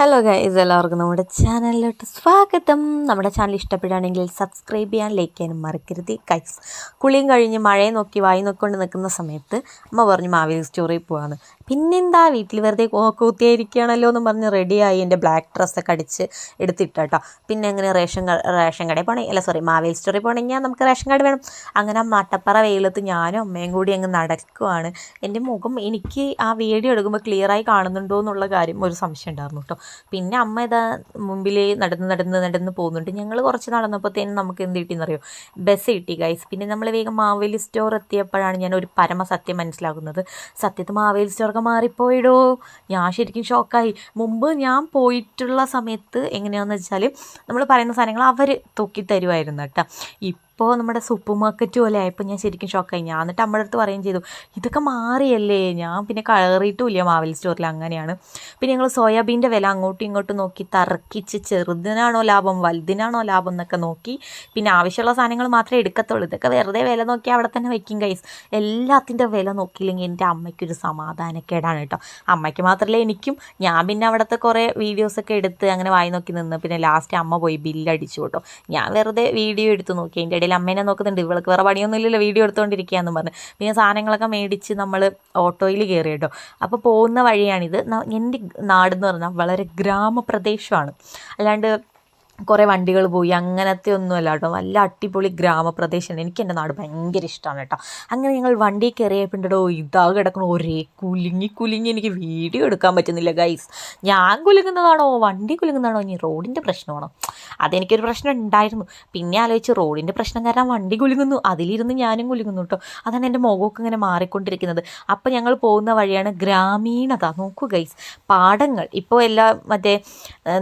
Hello guys എല്ലാവർക്കും നമ്മുടെ ചാനലിലോട്ട് സ്വാഗതം. നമ്മുടെ ചാനൽ ഇഷ്ടപ്പെടുകയാണെങ്കിൽ സബ്സ്ക്രൈബ് ചെയ്യാൻ ലൈക്ക് ചെയ്യാനും മറക്കരുത്. ഗൈസ് കുളിയും കഴിഞ്ഞ് മഴയെ നോക്കി വായി നോക്കിക്കൊണ്ട് നിൽക്കുന്ന സമയത്ത് അമ്മ പറഞ്ഞു മാവേലി സ്റ്റോറിൽ പോവാന്ന്. പിന്നെന്താ വീട്ടിൽ വെറുതെ കൂത്തിയായിരിക്കുകയാണല്ലോ എന്ന് പറഞ്ഞ് റെഡിയായി എന്റെ ബ്ലാക്ക് ഡ്രസ്സൊക്കെ അടിച്ച് എടുത്തിട്ടോ പിന്നെ അങ്ങനെ റേഷൻ റേഷൻ കടയിൽ പോകണേ അല്ല സോറി മാവേൽ സ്റ്റോറിൽ പോകണമെങ്കിൽ നമുക്ക് റേഷൻ കാർഡ് വേണം. അങ്ങനെ മട്ടപ്പറ വെയിലത്ത് ഞാനും അമ്മയും കൂടി അങ്ങ് നടക്കുവാണ്. എന്റെ മുഖം എനിക്ക് ആ വീഡിയോ എടുക്കുമ്പോൾ ക്ലിയറായി കാണുന്നുണ്ടോ എന്നുള്ള കാര്യം ഒരു സംശയം ഉണ്ടായിരുന്നു കേട്ടോ. പിന്നെ അമ്മ ഇതാ മുമ്പിൽ നടന്ന് നടന്ന് നടന്ന് പോകുന്നുണ്ട്. ഞങ്ങൾ കുറച്ച് നടന്നപ്പോഴത്തേനും നമുക്ക് എന്ത് കിട്ടിയെന്നറിയോ? ബസ് കിട്ടി ഗൈസ് പിന്നെ നമ്മൾ വേഗം മാവേലി സ്റ്റോർ എത്തിയപ്പോഴാണ് ഞാൻ ഒരു പരമസത്യം മനസ്സിലാക്കുന്നത്. സത്യത്തിൽ മാവേലി സ്റ്റോറൊക്കെ മാറിപ്പോയിടോ. ഞാൻ ശരിക്കും ഷോക്കായി. മുമ്പ് ഞാൻ പോയിട്ടുള്ള സമയത്ത് എങ്ങനെയാണെന്ന് വെച്ചാൽ നമ്മൾ പറയുന്ന സാധനങ്ങൾ അവർ തൂക്കി തരുമായിരുന്നു കേട്ടോ. ഇപ്പോൾ നമ്മുടെ സൂപ്പർ മാർക്കറ്റ് പോലെ ആയപ്പോൾ ഞാൻ ശരിക്കും ഷോക്കായി ഞാൻ എന്നിട്ട് അമ്മയുടെ അടുത്ത് പറയുകയും ചെയ്തു ഇതൊക്കെ മാറിയല്ലേ? ഞാൻ പിന്നെ കയറിയിട്ടുമില്ല മാവൽ സ്റ്റോറിൽ അങ്ങനെയാണ്. പിന്നെ ഞങ്ങൾ സോയാബീന്റെ വില അങ്ങോട്ടും ഇങ്ങോട്ടും നോക്കി തറക്കിച്ച് ചെറുതിനാണോ ലാഭം വലുതിനാണോ ലാഭം എന്നൊക്കെ നോക്കി. പിന്നെ ആവശ്യമുള്ള സാധനങ്ങൾ മാത്രമേ എടുക്കത്തുള്ളൂ. ഇതൊക്കെ വെറുതെ വില നോക്കി അവിടെ തന്നെ വയ്ക്കും കൈസ് എല്ലാത്തിന്റെ വില നോക്കിയില്ലെങ്കിൽ എന്റെ അമ്മയ്ക്കൊരു സമാധാനക്കേടാണ് കേട്ടോ. അമ്മയ്ക്ക് മാത്രമല്ല എനിക്കും. ഞാൻ പിന്നെ അവിടുത്തെ കുറേ വീഡിയോസൊക്കെ എടുത്ത് അങ്ങനെ വായി നോക്കി നിന്ന് പിന്നെ ലാസ്റ്റ് അമ്മ പോയി ബില്ലടിച്ചു കേട്ടോ. ഞാൻ വെറുതെ വീഡിയോ എടുത്ത് നോക്കി. അതിന്റെ ഇടയിൽ അമ്മേനെ നോക്കുന്നുണ്ട്. ഇവൾക്ക് വേറെ പണിയൊന്നും ഇല്ലല്ലോ വീഡിയോ എടുത്തുകൊണ്ടിരിക്കുകയെന്ന് പറഞ്ഞ്. പിന്നെ സാധനങ്ങളൊക്കെ മേടിച്ച് നമ്മൾ ഓട്ടോയിൽ കയറി കേട്ടോ. അപ്പോൾ പോകുന്ന വഴിയാണിത്. എന്റെ നാടെന്ന് പറഞ്ഞാൽ വളരെ ഗ്രാമപ്രദേശമാണ്. അല്ലാണ്ട് കുറേ വണ്ടികൾ പോയി അങ്ങനത്തെ ഒന്നുമല്ല കേട്ടോ. നല്ല അടിപൊളി ഗ്രാമപ്രദേശമാണ്. എനിക്ക് എന്റെ നാട് ഭയങ്കര ഇഷ്ടമാണ് കേട്ടോ. അങ്ങനെ ഞങ്ങൾ വണ്ടി കയറിയപ്പോണ്ടോ ഇതാ കിടക്കണ. ഒരേ കുലുങ്ങി കുലുങ്ങി എനിക്ക് വീഡിയോ എടുക്കാൻ പറ്റുന്നില്ല ഗൈസ് ഞാൻ കുലുങ്ങുന്നതാണോ? വണ്ടി കുലുങ്ങുന്നതാണോ? ഇനി റോഡിന്റെ പ്രശ്നമാണോ? അതെനിക്കൊരു പ്രശ്നം ഉണ്ടായിരുന്നു. പിന്നെ ആലോചിച്ച് റോഡിന്റെ പ്രശ്നം കാരണം വണ്ടി കുലുങ്ങുന്നു. അതിലിരുന്ന് ഞാനും കുലുങ്ങുന്നു കേട്ടോ അതാണ് എന്റെ മുഖമൊക്കെ ഇങ്ങനെ മാറിക്കൊണ്ടിരിക്കുന്നത്. അപ്പോൾ ഞങ്ങൾ പോകുന്ന വഴിയാണ് ഗ്രാമീണത. നോക്കൂ ഗൈസ് പാടങ്ങൾ. ഇപ്പോൾ എല്ലാം മറ്റേ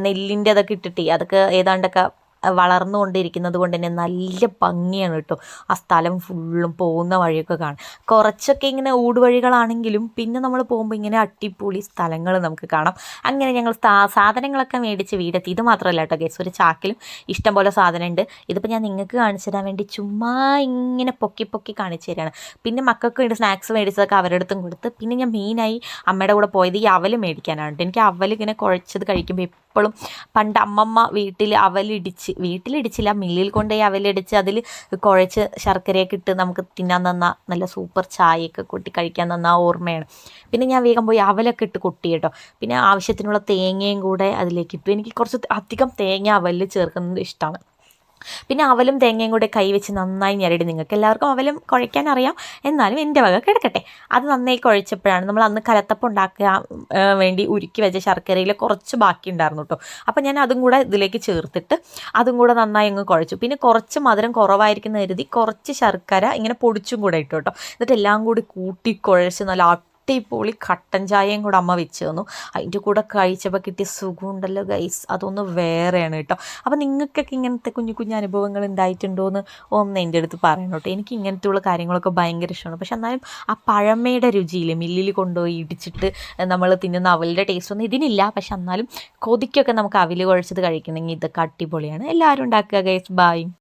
നെല്ലിന്റെ അതൊക്കെ ഇട്ടിട്ട് അതൊക്കെ ഏതാണ്ടൊക്കെ വളർന്നുകൊണ്ടിരിക്കുന്നത് കൊണ്ട് തന്നെ നല്ല ഭംഗിയാണ് കേട്ടോ. ആ സ്ഥലം ഫുള്ളും പോകുന്ന വഴിയൊക്കെ കാണാം കുറച്ചൊക്കെ ഇങ്ങനെ ഊടുവഴികളാണെങ്കിലും പിന്നെ നമ്മൾ പോകുമ്പോൾ ഇങ്ങനെ അട്ടിപ്പൊളി സ്ഥലങ്ങൾ നമുക്ക് കാണാം. അങ്ങനെ ഞങ്ങൾ സാധനങ്ങളൊക്കെ മേടിച്ച് വീടെത്തി. ഇത് മാത്രമല്ല കേട്ടോ ഗേസ് ഒരു ചാക്കിലും ഇഷ്ടംപോലെ സാധനം ഉണ്ട് ഇതിപ്പോൾ ഞാൻ നിങ്ങൾക്ക് കാണിച്ചു തരാൻ വേണ്ടി ചുമ്മാ ഇങ്ങനെ പൊക്കി പൊക്കി കാണിച്ചു തരികയാണ് പിന്നെ മക്കൾക്ക് വേണ്ടി സ്നാക്സ് മേടിച്ചതൊക്കെ അവരുടെ അടുത്തും കൊടുത്ത് പിന്നെ ഞാൻ മെയിനായി അമ്മയുടെ കൂടെ പോയത് ഈ അവൽ മേടിക്കാനാണ്. എനിക്ക് അവൽ ഇങ്ങനെ കുഴച്ചത് കഴിക്കുമ്പോൾ എപ്പോഴും പണ്ട് അമ്മമ്മ വീട്ടിൽ അവലിടിച്ച് വീട്ടിലിടിച്ചില്ല മില്ലിൽ കൊണ്ടുപോയി അവലിടിച്ച് അതിൽ കുഴച്ച് ശർക്കരയൊക്കെ ഇട്ട് നമുക്ക് തിന്നാൻ തന്ന നല്ല സൂപ്പർ ചായയൊക്കെ കൂട്ടി കഴിക്കാൻ തന്ന ഓർമ്മയാണ്. പിന്നെ ഞാൻ വേഗം പോയി അവലൊക്കെ ഇട്ട് കൊട്ടി കേട്ടോ. പിന്നെ ആവശ്യത്തിനുള്ള തേങ്ങയും കൂടെ അതിലേക്ക് ഇട്ടു. എനിക്ക് കുറച്ച് അധികം തേങ്ങ അവലിൽ ചേർക്കുന്നത് ഇഷ്ടമാണ്. പിന്നെ അവലും തേങ്ങയും കൂടെ കൈവച്ച് നന്നായി ഞെരടി നിങ്ങൾക്ക് എല്ലാവർക്കും അവലും കുഴയ്ക്കാൻ അറിയാം. എന്നാലും എന്റെ വക കിടക്കട്ടെ. അത് നന്നായി കുഴച്ചപ്പോഴാണ് നമ്മൾ അന്ന് കലത്തപ്പം ഉണ്ടാക്കാൻ വേണ്ടി ഉരുക്കി വെച്ച ശർക്കരയിൽ കുറച്ച് ബാക്കി ഉണ്ടായിരുന്നു കേട്ടോ അപ്പോൾ ഞാൻ അതും കൂടെ ഇതിലേക്ക് ചേർത്തിട്ട് അതും കൂടെ നന്നായി അങ്ങ് കുഴച്ചു. പിന്നെ കുറച്ച് മധുരം കുറവായിരിക്കുന്ന കരുതി കുറച്ച് ശർക്കര ഇങ്ങനെ പൊടിച്ചും കൂടെ ഇട്ടു കേട്ടോ എന്നിട്ട് എല്ലാം കൂടി കൂട്ടി കുഴച്ച് നല്ല അടിപൊളി കട്ടൻ ചായയും കൂടെ അമ്മ വെച്ച് തന്നു. അതിന്റെ കൂടെ കഴിച്ചപ്പോൾ കിട്ടിയ സുഖമുണ്ടല്ലോ ഗൈസ് അതൊന്ന് വേറെയാണ് കേട്ടോ. അപ്പോൾ നിങ്ങൾക്കൊക്കെ ഇങ്ങനത്തെ കുഞ്ഞു കുഞ്ഞു അനുഭവങ്ങൾ ഉണ്ടായിട്ടുണ്ടോ എന്ന് ഒന്ന് എന്റെ അടുത്ത് പറയണം കേട്ടോ. എനിക്ക് ഇങ്ങനത്തെ ഉള്ള കാര്യങ്ങളൊക്കെ ഭയങ്കര ഇഷ്ടമാണ്. പക്ഷെ എന്നാലും ആ പഴമയുടെ രുചിയിൽ മില്ലിൽ കൊണ്ടുപോയി ഇടിച്ചിട്ട് നമ്മൾ തിന്നുന്ന അവലിന്റെ ടേസ്റ്റ് ഒന്നും ഇതിനില്ല. പക്ഷെ എന്നാലും കൊതിക്കൊക്കെ നമുക്ക് അവിൽ കുഴച്ചത് കഴിക്കണമെങ്കിൽ ഇതൊക്കെ അടിപൊളിയാണ്. എല്ലാവരും ഉണ്ടാക്കുക ഗൈസ് ബൈ